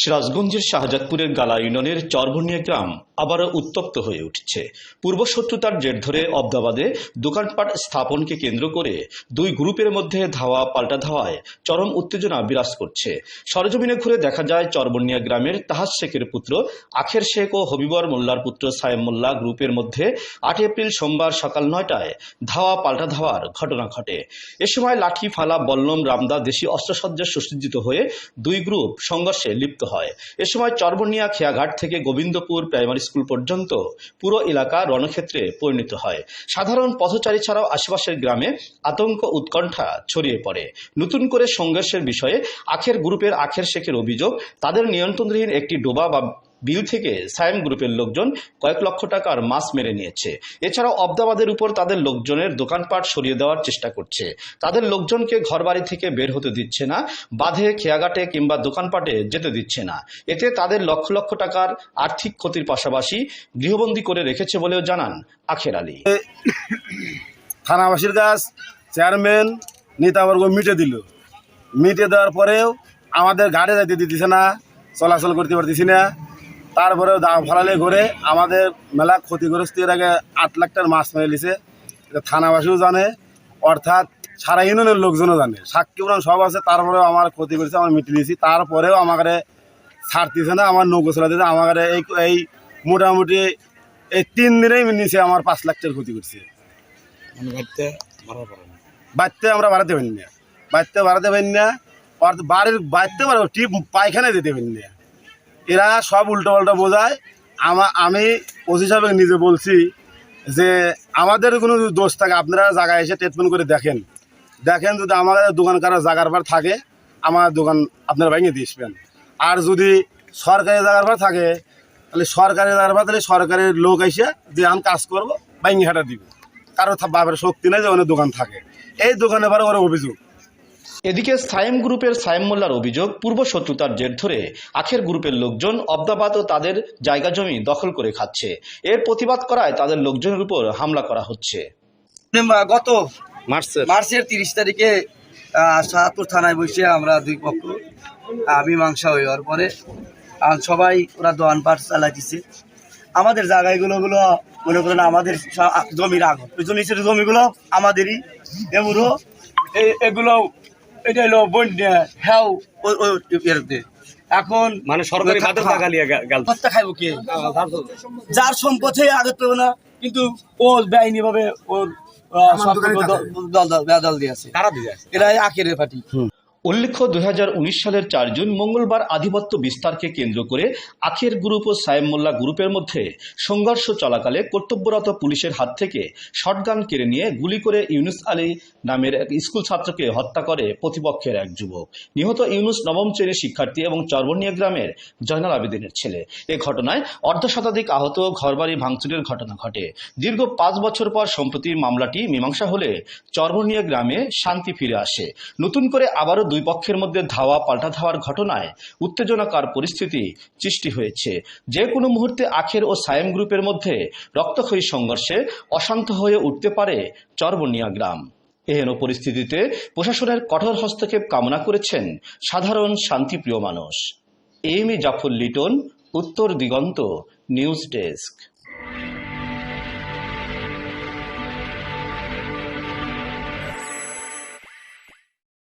সিরাজগঞ্জের শাহজাদপুরের গালা ইউনিয়নের চরবনিয়া গ্রাম আবারও উত্তপ্ত হয়ে উঠছে। পূর্বশত্রুতার জের ধরে অবদাবাদে দোকানপাট স্থাপনকে কেন্দ্র করে দুই গ্রুপের মধ্যে ধাওয়া পাল্টা ধাওয়ায় চরম উত্তেজনা বিরাজ করছে। সরজমিনে ঘুরে দেখা যায় চরবনিয়া গ্রামের তাহাজ শেখের পুত্র, আখের শেখ ও হবিবর মোল্লার পুত্র সায়েম মোল্লা গ্রুপের মধ্যে আট এপ্রিল সোমবার সকাল নয়টায় ধাওয়া পাল্টা ধাওয়ার ঘটনা ঘটে। এ সময় লাঠি ফালা বল্লম, রামদা দেশি অস্ত্রসজ্জা সুসজ্জিত হয়ে দুই গ্রুপ সংঘর্ষে লিপ্ত হয়। এ সময় চরবনিয়া খেয়াঘাট থেকে গোবিন্দপুর প্রাইমারি স্কুল পর্যন্ত পুরো এলাকা রণক্ষেত্রে পরিণত হয়। সাধারণ পথচারী ছাড়াও আশেপাশের গ্রামে আতঙ্ক উৎকণ্ঠা ছড়িয়ে পড়ে। নতুন করে সংঘর্ষের বিষয়ে আখের গ্রুপের আখের শেখের অভিযোগ, তাদের নিয়ন্ত্রণহীন একটি ডোবা বা বিল থেকে সায়েম গ্রুপের লোকজন কয়েক লক্ষ টাকার মাছ মেরে নিয়েছে। এছাড়াও অবদাবাদের উপর তাদের লোকজনের দোকানপাট সরিয়ে দেওয়ার চেষ্টা করছে। তাদের লোকজনকে ঘরবাড়ি থেকে বের হতে দিচ্ছে না, বাঁধে, খেয়াঘাটে কিংবা দোকানপাটে যেতে দিচ্ছে না। এতে তাদের লক্ষ লক্ষ টাকার আর্থিক ক্ষতির পাশাপাশি গৃহবন্দী করে রেখেছে বলেও জানান আখের আলী। থানাবাসীর কাছ চেয়ারম্যান নেতাবর্গ মিটে দিল। মিটে দেওয়ার পরেও আমাদের গাড়ি যাইতে দিতেছে না, চলাচল করতে পারতেছি না। তারপরেও দাম ফালালে ঘুরে আমাদের মেলা ক্ষতিগ্রস্ত এর আগে আট লাখ টাকার মাছ মেরে এটা থানাবাসীও জানে অর্থাৎ সারা ইউনিয়নের লোকজনও জানে। সাক্ষী পুরাণ সব আছে তারপরেও আমার ক্ষতি করেছে আমার মিটে দিয়েছি। তারপরেও আমাকে ছাড় ছাড়তেছে না আমার নৌকো চালাতেছে আমাকে এই এই মোটামুটি এই তিন দিনেই নিচে আমার পাঁচ লাখ টাকার ক্ষতি করছে। মানে বাড়িতে আমরা বাড়াতে পারি না। বাড়তে বাড়াতে পারি না বাড়ির বাড়তে পারব টিপ পায়খানায় দিতে পারি না। এরা সব উল্টো পাল্টা বোঝায়। আমা আমি ওসি সাহেব নিজে বলছি যে, আমাদের কোনো দোষ থাকে, আপনারা জায়গায় এসে ট্রিটমেন্ট করে দেখেন। দেখেন যদি আমাদের দোকান কারও জায়গার পর থাকে, আমার দোকান আপনারা ভেঙে দিয়েছেন আর যদি সরকারি জায়গার পর থাকে, তাহলে সরকারি জায়গার পর তাহলে সরকারের লোক এসে যে আমি কাজ করব, ভেঙে হাঁটা দিব। কারও বাপের শক্তি নেই যে ওখানে দোকান থাকে। এই দোকানে পরে ওরা অভিযোগ। এদিকে সায়েম গ্রুপের সায়েম মোল্লার অভিযোগ পূর্ব শত্রুতার জের ধরে আখের গ্রুপের লোকজন অবদাবাদ ও তাদের জায়গা জমি দখল করে খাচ্ছে। এর প্রতিবাদ করায় তাদের লোকজনের উপর হামলা করা হচ্ছে। গত মার্চের। মার্চের তিরিশ তারিখে সাহাপুর থানায় বসে আমরা দুই পক্ষ মীমাংসা হওয়ার পরে সবাই ওরা দোয়ান পাট চালাইতেছে। আমাদের জায়গাগুলো গুলো মনে করেন আমাদের জমির আগত ওই জমিগুলো আমাদেরই এগুলো এ- এগুলো এটা হলো বন্যা হ্যাও ও- ও- এরতে। এখন মানে সরকারি খাদ্য টাকা লিয়ে গেল হত্যা খাইব কে? যার সম্পদে আগত পেবে না কিন্তু ও বেআইনি ভাবে ওর দল- দল দিয়েছে তারা দিয়ে এরা আখের পার্টি। উল্লেখ্য দুই হাজার উনিশ সালের চার জুন মঙ্গলবার আধিপত্য বিস্তারকে কেন্দ্র করে আখের গ্রুপ ও সায়েম মোল্লা গ্রুপের মধ্যে সংঘর্ষ চলাকালে কর্তব্যরত পুলিশের হাত থেকে শটগান কেড়ে নিয়ে গুলি করে ইউনুস আলী নামের এক স্কুল ছাত্রকে হত্যা করে প্রতিপক্ষের এক যুবক। নিহত ইউনুস নবম শ্রেণির শিক্ষার্থী এবং চরবনিয়া গ্রামের জয়নাল আবেদিনের ছেলে। এ ঘটনায় অর্ধ শতাধিক আহত ঘরবাড়ি ভাঙচুরের ঘটনা ঘটে। দীর্ঘ পাঁচ বছর পর সম্প্রতি মামলাটি মীমাংসা হলে চরবনিয়া গ্রামে শান্তি ফিরে আসে। নতুন করে আবারও দুই পক্ষের মধ্যে ধাওয়া পাল্টা ধাওয়ার ঘটনায় উত্তেজনাকার পরিস্থিতি সৃষ্টি হয়েছে। যে কোনো মুহূর্তে আখের ও সায়েম গ্রুপের মধ্যে রক্তক্ষয়ী সংঘর্ষে অশান্ত হয়ে উঠতে পারে চরবনিয়া গ্রাম। এহেন পরিস্থিতিতে প্রশাসনের কঠোর হস্তক্ষেপ কামনা করেছেন সাধারণ শান্তিপ্রিয় মানুষ। এম এ জাফর লিটন, উত্তর দিগন্ত, নিউজ ডেস্ক।